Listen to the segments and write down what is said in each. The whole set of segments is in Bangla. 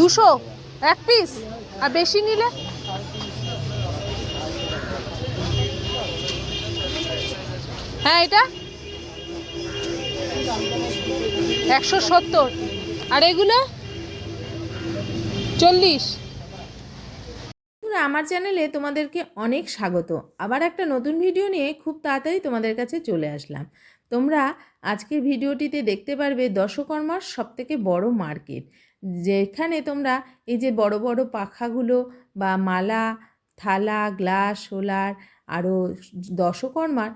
দুশো? এক পিস আর বেশি নিলে? হ্যাঁ এটা? একশো সত্তর। আর এগুলো? চল্লিশ। আমার চ্যানেলে তোমাদেরকে অনেক স্বাগত। আবার একটা নতুন ভিডিও নিয়ে খুব তাড়াতাড়ি তোমাদের কাছে চলে আসলাম। তোমরা আজকের ভিডিওটিতে দেখতে পারবে দশকর্মার সবথেকে বড় মার্কেট, যেখানে তোমরা এই যে বড় বড় পাখাগুলো বা মালা, থালা, গ্লাস, সোলার, আরও দশকর্মার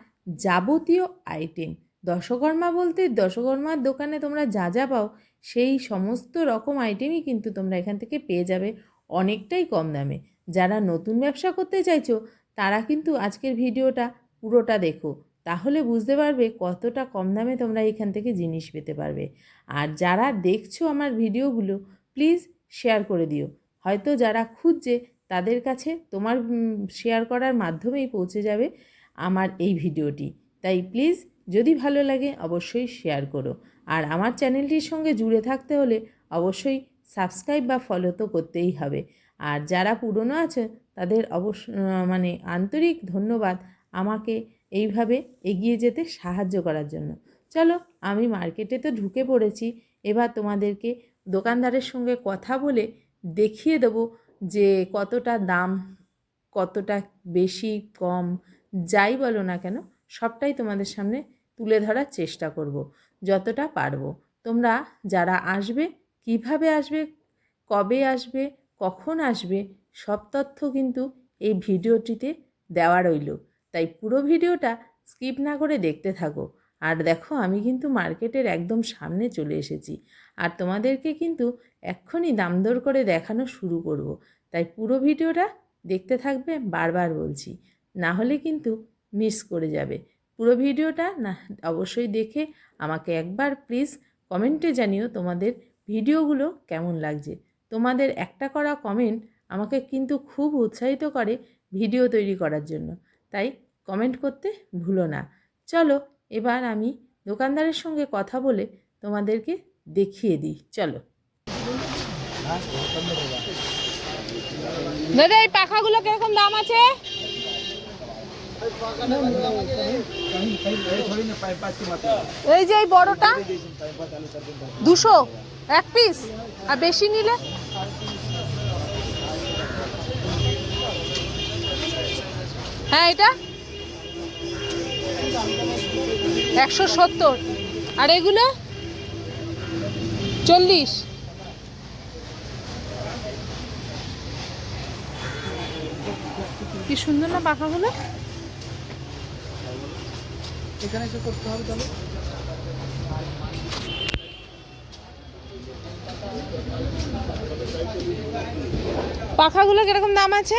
যাবতীয় আইটেম। দশকর্মা বলতে দশকর্মার দোকানে তোমরা যা যা পাও, সেই সমস্ত রকম আইটেমই কিন্তু তোমরা এখান থেকে পেয়ে যাবে অনেকটাই কম দামে। যারা নতুন ব্যবসা করতে চাইছো, তারা কিন্তু আজকের ভিডিওটা পুরোটা দেখো। তাহলে বুঝতে পারবে কতটা কম দামে তোমরা এখান থেকে জিনিস পেতে পারবে। আর যারা দেখছ আমার ভিডিওগুলো প্লিজ শেয়ার করে দিও। হয়তো যারা খুঁজছে, তাদের কাছে তোমার শেয়ার করার মাধ্যমেই পৌঁছে যাবে আমার এই ভিডিওটি। তাই প্লিজ যদি ভালো লাগে অবশ্যই শেয়ার করো। আর আমার চ্যানেলটির সঙ্গে জুড়ে থাকতে হলে অবশ্যই সাবস্ক্রাইব বা ফলো তো করতেই হবে। আর যারা পুরনো আছে, তাদের অবশ্য মানে আন্তরিক ধন্যবাদ। আমাকে এইভাবে এগিয়ে যেতে সাহায্য করার জন্য। চলো, আমি মার্কেটে তো ঢুকে পড়েছি। এবার তোমাদেরকে দোকানদারের সঙ্গে কথা বলে দেখিয়ে দেবো যে কতটা দাম, কতটা বেশি, কম, যাই বলো না কেন, সবটাই তোমাদের সামনে তুলে ধরার চেষ্টা করব, যতটা পারব। তোমরা যারা আসবে, কীভাবে আসবে, কবে আসবে, কখন আসবে, সব তথ্য কিন্তু এই ভিডিওটিতে দেওয়া রইল। তাই পুরো ভিডিওটা স্কিপ না করে দেখতে থাকো। আর দেখো, আমি কিন্তু মার্কেটের একদম সামনে চলে এসেছি। আর তোমাদেরকে কিন্তু এক্ষুনি দাম দর করে দেখানো শুরু করব। তাই পুরো ভিডিওটা দেখতে থাকবে, বারবার বলছি। না হলে কিন্তু মিস করে যাবে। পুরো ভিডিওটা না, অবশ্যই দেখে আমাকে একবার প্লিজ কমেন্টে জানিও তোমাদের ভিডিওগুলো কেমন লাগছে। তোমাদের একটা করা কমেন্ট আমাকে কিন্তু খুব উৎসাহিত করে ভিডিও তৈরি করার জন্য। তাই কমেন্ট করতে ভুলো না। চলো, এবার আমি দোকানদারের সঙ্গে কথা বলে তোমাদেরকে দেখিয়ে দিই। চলো। দাদা, এই পাখাগুলো কীরকম দাম আছে? এই যে এই বড়টা, দুশো, এক পিস আর বেশি নিলে? হ্যাঁ এটা? একশো সত্তর। আর এগুলো? চল্লিশ। কি সুন্দর না পাখাগুলো? এখানে এসে করতে হবে তাহলে। পাখাগুলো কীরকম দাম আছে?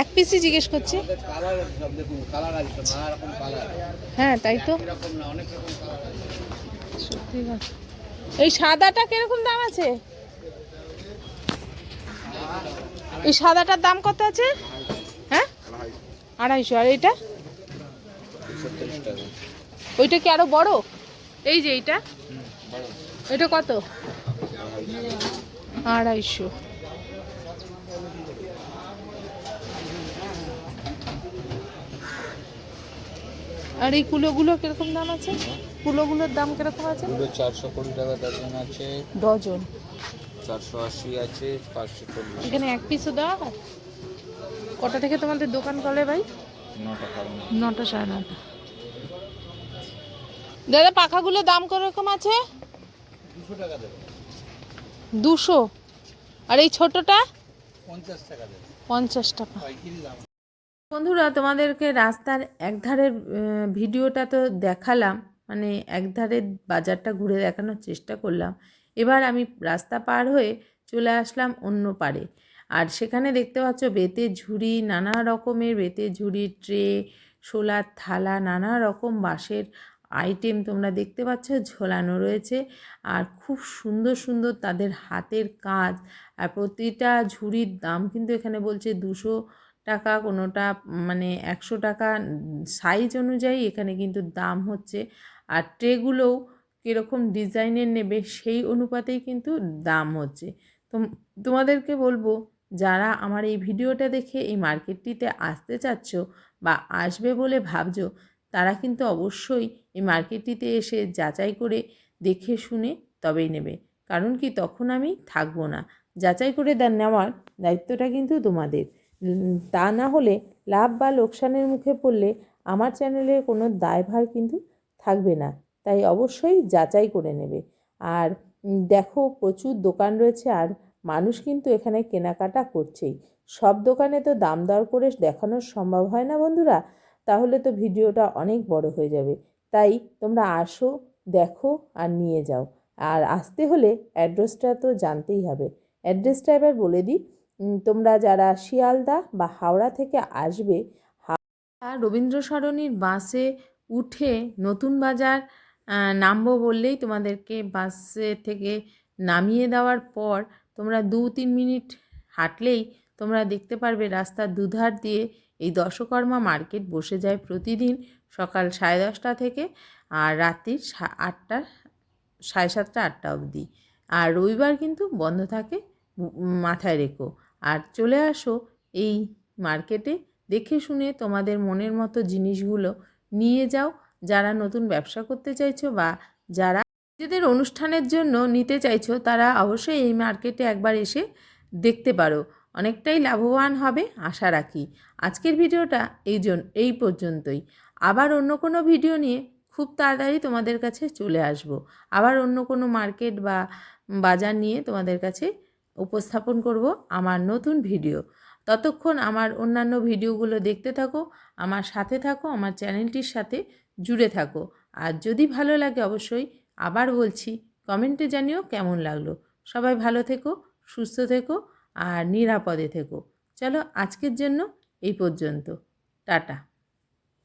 এক পিসই জিজ্ঞেস করছি। হ্যাঁ তাই তো। সত্যি এই সাদাটা কীরকম দাম আছে? এই সাদাটার দাম কত আছে? হ্যাঁ? আড়াইশো আর এইটা? ওইটা কি আরও বড়? এই যে এইটা? এটা কত? আড়াইশো। আর এই কুলোগুলো কীরকম দাম আছে? কুলোগুলোর দাম কীরকম আছে? এগুলো চারশো কুড়ি টাকা ডজন আছে। ডজন চারশো আশি আছে পাঁচশো চল্লিশ। এখানে এক পিসও দেওয়া হয়? কটা থেকে তোমাদের দোকান খোলে ভাই? নটা নটা। সাড়ে নটা। দাদা পাখাগুলো দাম কীরকম আছে? দুশো টাকা দেবে। দুশো। আর এই ছোটটা? পঞ্চাশ টাকা দেবে। পঞ্চাশ টাকা। বন্ধুরা, তোমাদেরকে রাস্তার একধারের ভিডিওটা তো দেখালাম মানে একধারের বাজারটা ঘুরে দেখানোর চেষ্টা করলাম। এবার আমি রাস্তা পার হয়ে চলে আসলাম অন্য পারে আর সেখানে দেখতে পাচ্ছ বেতের ঝুড়ি, নানা রকমের বেতের ঝুড়ি, ট্রে শোলার থালা, নানা রকম বাঁশের আইটেম তোমরা দেখতে পাচ্ছ ঝোলানো রয়েছে। আর খুব সুন্দর সুন্দর তাদের হাতের কাজ। আর প্রতিটা ঝুড়ির দাম কিন্তু এখানে বলছে দুশো টাকা, কোনোটা মানে একশো টাকা সাইজ অনুযায়ী এখানে কিন্তু দাম হচ্ছে। আর ট্রেগুলোও কীরকম ডিজাইনের নেবে সেই অনুপাতেই কিন্তু দাম হচ্ছে। তো তোমাদেরকে বলব, যারা আমার এই ভিডিওটা দেখে এই মার্কেটটিতে আসতে চাচ্ছ বা আসবে বলে ভাবছ, তারা কিন্তু অবশ্যই এই মার্কেটটিতে এসে যাচাই করে দেখে শুনে তবেই নেবে। কারণ কি, তখন আমি থাকব না। যাচাই করে দেন নেওয়ার দায়িত্বটা কিন্তু তোমাদের। তা না হলে লাভ বা লোকসানের মুখে পড়লে আমার চ্যানেলে কোনো দায়ভার কিন্তু থাকবে না। তাই অবশ্যই যাচাই করে নেবে। আর দেখো প্রচুর দোকান রয়েছে আর মানুষ কিন্তু এখানে কেনাকাটা করছেই। সব দোকানে তো দাম দর করে দেখানো সম্ভব হয় না বন্ধুরা? তাহলে তো ভিডিওটা অনেক বড় হয়ে যাবে। তাই তোমরা আসো, দেখো আর নিয়ে যাও। আর আসতে হলে অ্যাড্রেসটা তো জানতেই হবে। অ্যাড্রেসটা এবার বলে দিই। তোমরা যারা শিয়ালদা বা হাওড়া থেকে আসবে রবীন্দ্র সরণির বাসে উঠে নতুন বাজার নামবো বললেই তোমাদেরকে বাসে থেকে নামিয়ে দেওয়ার পর তোমরা দু তিন মিনিট হাঁটলেই তোমরা দেখতে পারবে রাস্তার দুধার দিয়ে এই দশকর্মা মার্কেট বসে যায় প্রতিদিন সকাল সাড়ে দশটা থেকে আর রাত্রির আটটা, সাড়ে সাতটা, আটটা অবধি। আর রবিবার কিন্তু বন্ধ থাকে মাথায় রেখো। আর চলে আসো এই মার্কেটে, দেখে শুনে তোমাদের মনের মতো জিনিসগুলো নিয়ে যাও, যারা নতুন ব্যবসা করতে চাইছো বা যারা নিজেদের অনুষ্ঠানের জন্য নিতে চাইছো, তারা অবশ্যই এই মার্কেটে একবার এসে দেখতে পারো। অনেকটাই লাভবান হবে, আশা রাখি। আজকের ভিডিওটা এই এই পর্যন্তই। আবার অন্য কোনো ভিডিও নিয়ে খুব তাড়াতাড়ি তোমাদের কাছে চলে আসব। আবার অন্য কোনো মার্কেট বা বাজার নিয়ে তোমাদের কাছে উপস্থাপন করব আমার নতুন ভিডিও। ততক্ষণ আমার অন্যান্য ভিডিওগুলো দেখতে থাকো, আমার সাথে থাকো, আমার চ্যানেলটির সাথে জুড়ে থাকো। আর যদি ভালো লাগে অবশ্যই আবার বলছি, কমেন্টে জানিও কেমন লাগল। সবাই ভালো থেকো, সুস্থ থেকো আর নিরাপদে থেকো। চলো আজকের জন্য এই পর্যন্ত। টাটা।